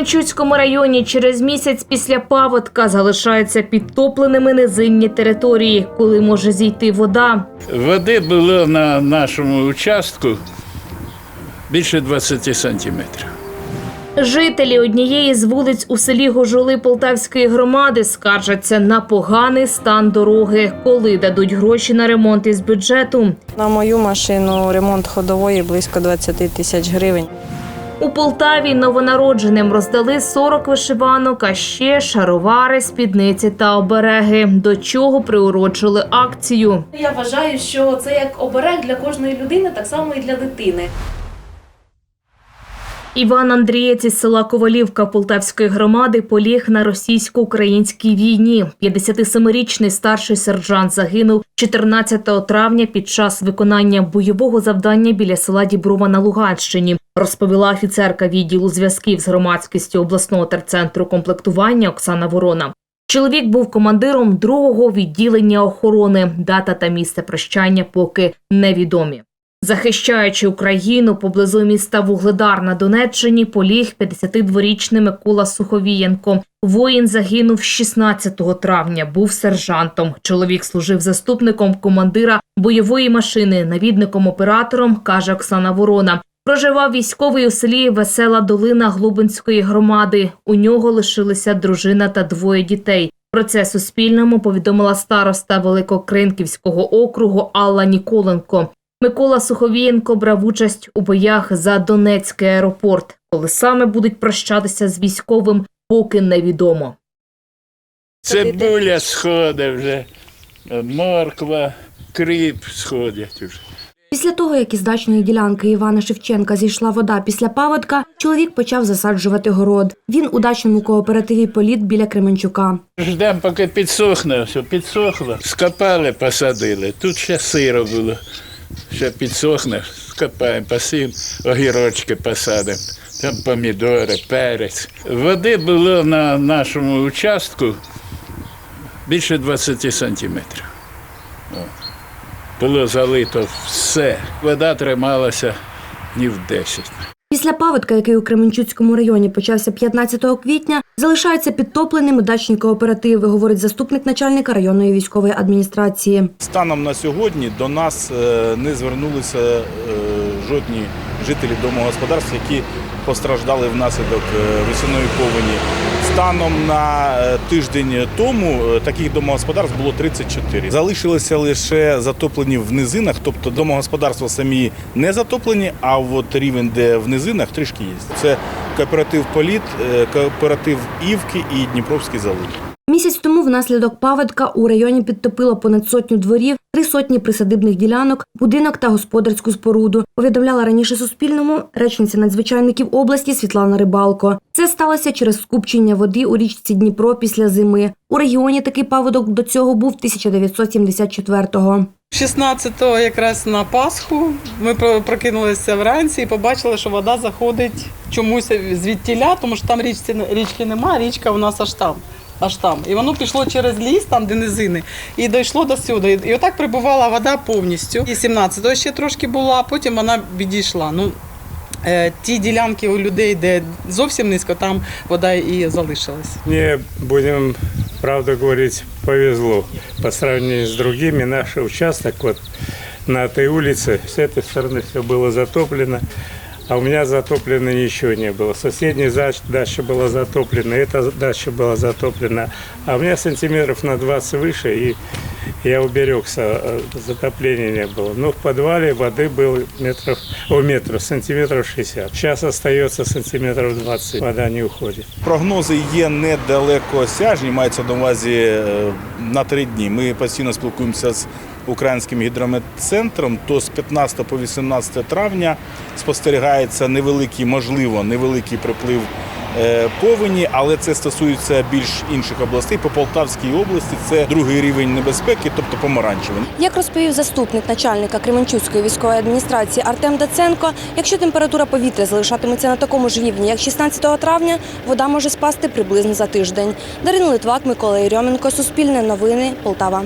Кременчуцькому районі через місяць після паводка залишаються підтопленими низинні території, коли може зійти вода. Води було на нашому участку більше 20 сантиметрів. Жителі однієї з вулиць у селі Гожоли Полтавської громади скаржаться на поганий стан дороги, коли дадуть гроші на ремонт із бюджету. На мою машину ремонт ходової близько 20 тисяч гривень. У Полтаві новонародженим роздали 40 вишиванок, а ще шаровари, спідниці та обереги, до чого приурочили акцію. Я вважаю, що це як оберег для кожної людини, так само і для дитини. Іван Андрієць із села Ковалівка Полтавської громади поліг на російсько-українській війні. 57-річний старший сержант загинув 14 травня під час виконання бойового завдання біля села Діброва на Луганщині. Розповіла офіцерка відділу зв'язків з громадськістю обласного терцентру комплектування Оксана Ворона. Чоловік був командиром другого відділення охорони. Дата та місце прощання поки невідомі. Захищаючи Україну поблизу міста Вугледар на Донеччині, поліг 52-річний Микола Суховієнко. Воїн загинув 16 травня. Був сержантом. Чоловік служив заступником командира бойової машини, навідником оператором, каже Оксана Ворона. Проживав військовий у селі Весела Долина Глубинської громади. У нього лишилися дружина та двоє дітей. Про це Суспільному повідомила староста Великокринківського округу Алла Ніколенко. Микола Суховієнко брав участь у боях за Донецький аеропорт. Коли саме будуть прощатися з військовим, поки невідомо. Цибуля сходить вже, морква, кріп сходять вже. Після того, як із дачної ділянки Івана Шевченка зійшла вода після паводка, чоловік почав засаджувати город. Він у дачному кооперативі Політ біля Кременчука. Ждемо, поки підсохне, все підсохло. Скопали, посадили. Тут ще сиро було. Ще підсохне, скопаємо, посім, огірочки посадимо. Там помідори, перець. Води було на нашому участку більше 20 сантиметрів. Було залито все. Вода трималася днів 10. Після паводка, який у Кременчуцькому районі почався 15 квітня, залишаються підтопленими дачні кооперативи, говорить заступник начальника районної військової адміністрації. Станом на сьогодні до нас е, не звернулися е, жодні жителі домогосподарств, які постраждали внаслідок весняної повені. Станом на е, тиждень тому таких домогосподарств було 34. Залишилися лише затоплені в низинах, тобто домогосподарства самі не затоплені, а от рівень, де в низинах, трішки є. Це кооператив Політ, е, кооператив Івки і Дніпровський завод. Місяць тому внаслідок паводка у районі підтопило понад сотню дворів, три сотні присадибних ділянок, будинок та господарську споруду. Повідомляла раніше Суспільному речниця надзвичайників області Світлана Рибалко. Це сталося через скупчення води у річці Дніпро після зими. У регіоні такий паводок до цього був 1974-го. 16-го якраз на Пасху ми прокинулися вранці і побачили, що вода заходить чомусь звідтіля, тому що там річці, річки немає, річка у нас аж там Аж там. І воно пішло через ліс, там, де низини, і дійшло до сюди. І отак прибувала вода повністю. І 17-го ще трошки була, а потім вона відійшла. Ну, е, ті ділянки у людей, де зовсім низько, там вода і залишилась. Мне, будем правду говорить, повезло. По сравнению с другими, наш участок вот на этой улице, с этой стороны все было затоплено, а у меня затоплено ничего не было. Соседняя зач- дача была затоплена, эта дача была затоплена, а у меня сантиметров на 20 выше, и я уберегся, э, затопления не было. Но в подвале воды было метров, о, метров, сантиметров 60. Сейчас остается сантиметров 20, вода не уходит. Прогнози є недалекосяжні, мається на увазі е, на три дні. Ми постійно спілкуємося з українським гідрометцентром. То з 15 по 18 травня спостерігається невеликий, можливо, невеликий приплив е, повені, але це стосується більш інших областей. По Полтавській області це другий рівень небезпеки, тобто помаранчевий. Як розповів заступник начальника Кременчуцької військової адміністрації Артем Даценко, якщо температура повітря залишатиметься на такому ж рівні, як 16 травня, вода може спасти приблизно за тиждень. Дарина Литвак, Микола Єрьоменко, Суспільне новини, Полтава.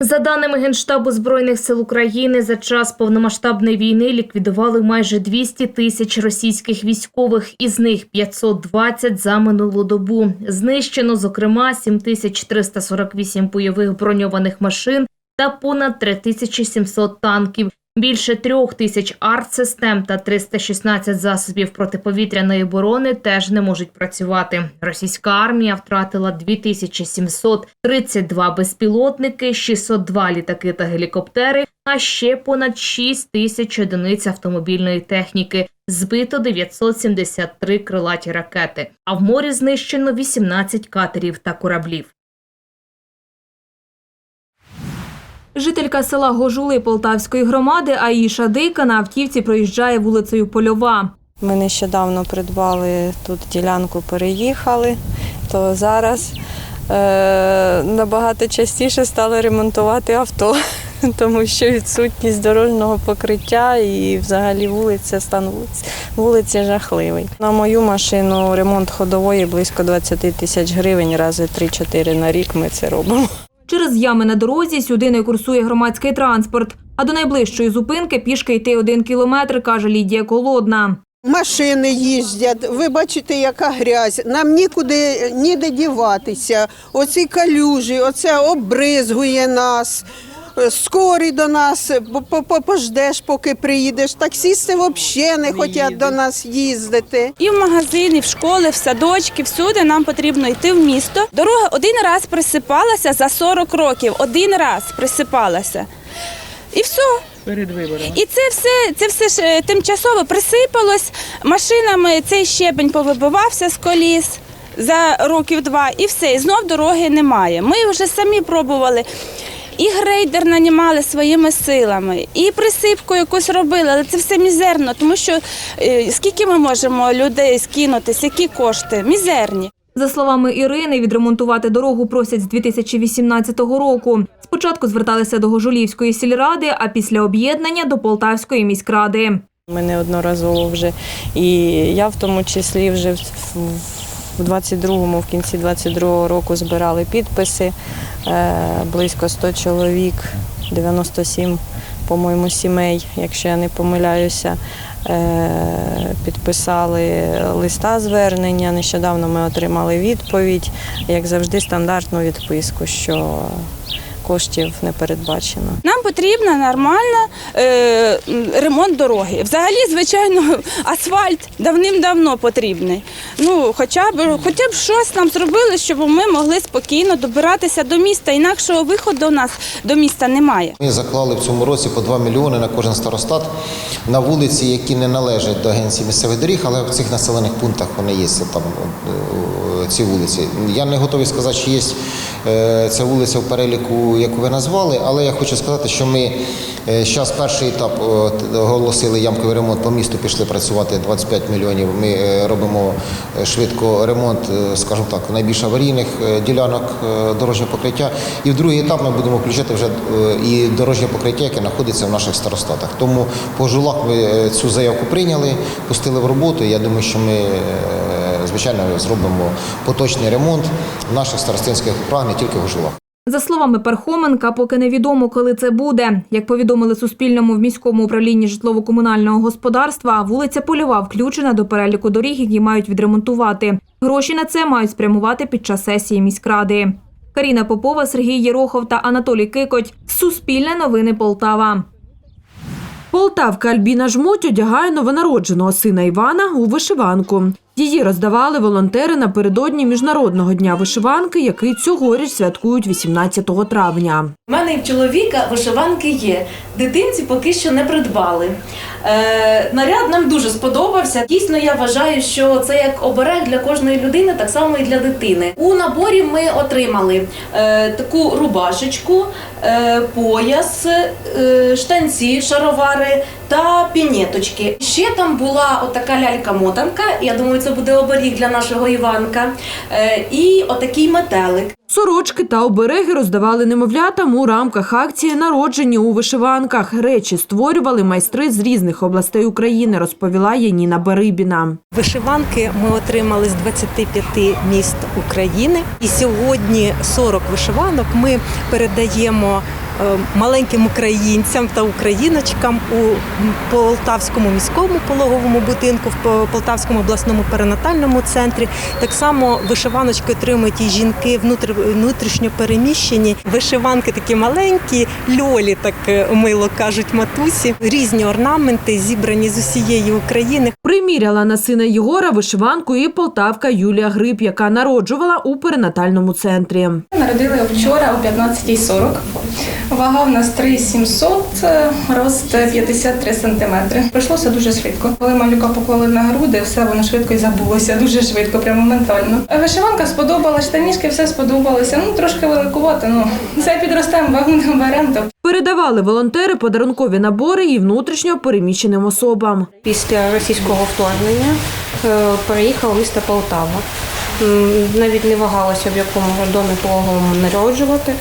За даними Генштабу Збройних сил України, за час повномасштабної війни ліквідували майже 200 тисяч російських військових, із них 520 за минулу добу. Знищено, зокрема, 7348 бойових броньованих машин та понад 3700 танків. Більше трьох тисяч артсистем та 316 засобів протиповітряної оборони теж не можуть працювати. Російська армія втратила 2732 безпілотники, 602 літаки та гелікоптери, а ще понад 6 тисяч одиниць автомобільної техніки. Збито 973 крилаті ракети. А в морі знищено 18 катерів та кораблів. Жителька села Гожули Полтавської громади Аїша Дика на автівці проїжджає вулицею Польова. Ми нещодавно придбали тут ділянку, переїхали, то зараз е, набагато частіше стали ремонтувати авто, тому що відсутність дорожнього покриття і взагалі вулиця, стан вулиці, вулиці жахливий. На мою машину ремонт ходової близько 20 тисяч гривень, рази 3-4 на рік ми це робимо. Через ями на дорозі сюди не курсує громадський транспорт. А до найближчої зупинки пішки йти один кілометр, каже Лідія Колодна. Машини їздять, ви бачите, яка грязь. Нам нікуди ніде діватися. Оці калюжі, оце обризгує нас. Скорі до нас, по- пождеш, поки приїдеш. Таксісти взагалі не хочуть до нас їздити. І в магазин, і в школи, в садочки, всюди нам потрібно йти в місто. Дорога один раз присипалася за 40 років. Один раз присипалася. І все. Перед виборами. І це все, це все ж е, тимчасово присипалось. Машинами цей щебень повибивався з коліс за років два, і все. І знов дороги немає. Ми вже самі пробували. І грейдер нанімали своїми силами, і присипку якусь робили, але це все мізерно, тому що е, скільки ми можемо людей скинутись, які кошти? Мізерні. За словами Ірини, відремонтувати дорогу просять з 2018 року. Спочатку зверталися до Гожулівської сільради, а після об'єднання до Полтавської міськради. Ми неодноразово вже, і я в тому числі вже в- в 22-му, в кінці 22-го року збирали підписи. Е, Близько 100 чоловік, 97, по-моєму, сімей, якщо я не помиляюся, е, підписали листа звернення. Нещодавно ми отримали відповідь, як завжди, стандартну відписку, що коштів не передбачено. Нам потрібна нормальна е, ремонт дороги. Взагалі, звичайно, асфальт давним-давно потрібний. Ну, хоча б хоча б щось нам зробили, щоб ми могли спокійно добиратися до міста. Інакшого виходу у нас до міста немає. Ми заклали в цьому році по 2 мільйони на кожен старостат на вулиці, які не належать до агенції місцевих доріг, але в цих населених пунктах вони є там е, ці вулиці. Я не готовий сказати, чи є ця вулиця в переліку, яку ви назвали, але я хочу сказати, що ми зараз перший етап е, оголосили ямковий ремонт по місту, пішли працювати 25 мільйонів. Ми е, робимо е, швидко ремонт, е, скажімо так, найбільш аварійних е, ділянок е, дорожнього покриття. І в другий етап ми будемо включати вже е, і дорожнє покриття, яке знаходиться в наших старостатах. Тому по жулах ми е, цю заявку прийняли, пустили в роботу. Я думаю, що ми, е, звичайно, зробимо поточний ремонт в наших старостинських округах, не тільки в жулах. За словами Пархоменка, поки невідомо, коли це буде. Як повідомили Суспільному в міському управлінні житлово-комунального господарства, вулиця Польова включена до переліку доріг, які мають відремонтувати. Гроші на це мають спрямувати під час сесії міськради. Каріна Попова, Сергій Єрохов та Анатолій Кикоть. Суспільне новини Полтава. Полтавка Альбіна Жмоть одягає новонародженого сина Івана у вишиванку. Її роздавали волонтери напередодні Міжнародного дня вишиванки, який цьогоріч святкують 18 травня. У мене і в чоловіка вишиванки є. Дитинці поки що не придбали. Е, наряд нам дуже сподобався. Дійсно, я вважаю, що це як оберег для кожної людини, так само і для дитини. У наборі ми отримали е, таку рубашечку, е, пояс, е, штанці, шаровари та пінеточки. Ще там була отака лялька-мотанка. Я думаю, це буде оберіг для нашого Іванка. Е, і отакий метелик. Сорочки та обереги роздавали немовлятам у рамках акції Народжені у вишиванках. Речі створювали майстри з різних областей України, розповіла Яніна Барибіна. Вишиванки ми отримали з 25 міст України. І сьогодні 40 вишиванок ми передаємо маленьким українцям та україночкам у Полтавському міському пологовому будинку, в Полтавському обласному перинатальному центрі. Так само вишиваночки отримують і жінки внутр- внутрішньо переміщені. Вишиванки такі маленькі, льолі, так е, мило кажуть матусі. Різні орнаменти зібрані з усієї України. Приміряла на сина Єгора вишиванку і полтавка Юлія Гриб, яка народжувала у перинатальному центрі. Народили вчора о 15.40. Вага в нас 3700, е, рост 53 сантиметри. Пройшлося дуже швидко. Коли малюка поклали на груди, все воно швидко і забулося. Дуже швидко, прямо моментально. Вишиванка сподобала, штанішки все сподобалося. Ну трошки великувато. Ну все підростемо, вагу не беремо. Передавали волонтери подарункові набори і внутрішньо переміщеним особам. Після російського вторгнення е, переїхала місто Полтава. Навіть не вагалася, в якому домі пологовому народжувати.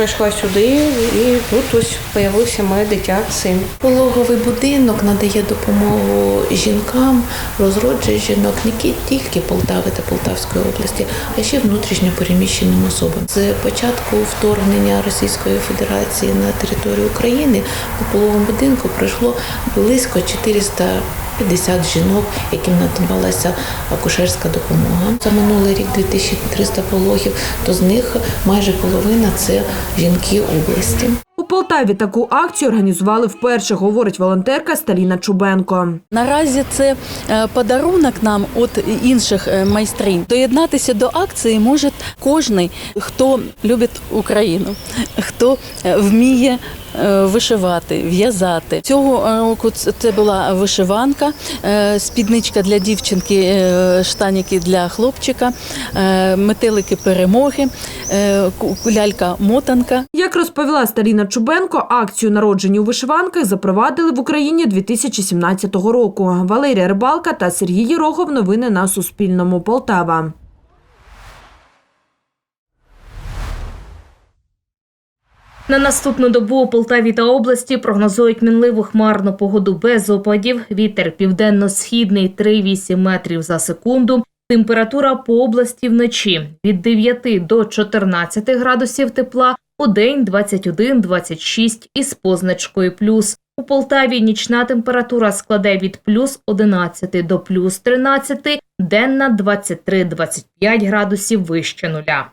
Прийшла сюди і тут ось з'явився моє дитя, син. Пологовий будинок надає допомогу жінкам, розроджує жінок не тільки Полтави та Полтавської області, а ще внутрішньо переміщеним особам. З початку вторгнення Російської Федерації на територію України у пологовому будинку пройшло близько 450 жінок, яким надавалася акушерська допомога. За минулий рік 2300 пологів, то з них майже половина це жінки області. У Полтаві таку акцію організували вперше, говорить волонтерка Сталіна Чубенко. Наразі це е, подарунок нам від інших е, майстринь. Доєднатися до акції може кожен, хто любить Україну, хто е, вміє вишивати, в'язати. Цього е, року це була вишиванка, е, спідничка для дівчинки, е, штаніки для хлопчика, е, метелики перемоги, е, лялька-мотанка. Як розповіла Сталіна Чубенко, акцію народжені у вишиванках запровадили в Україні 2017 року. Валерія Рибалка та Сергій Єрохов. Новини на Суспільному. Полтава. На наступну добу у Полтаві та області прогнозують мінливу хмарну погоду без опадів. Вітер південно-східний 3,8 метрів за секунду. Температура по області вночі від 9 до 14 градусів тепла, у день 21-26 із позначкою плюс. У Полтаві нічна температура складе від плюс 11 до плюс 13, денна 23-25 градусів вище нуля.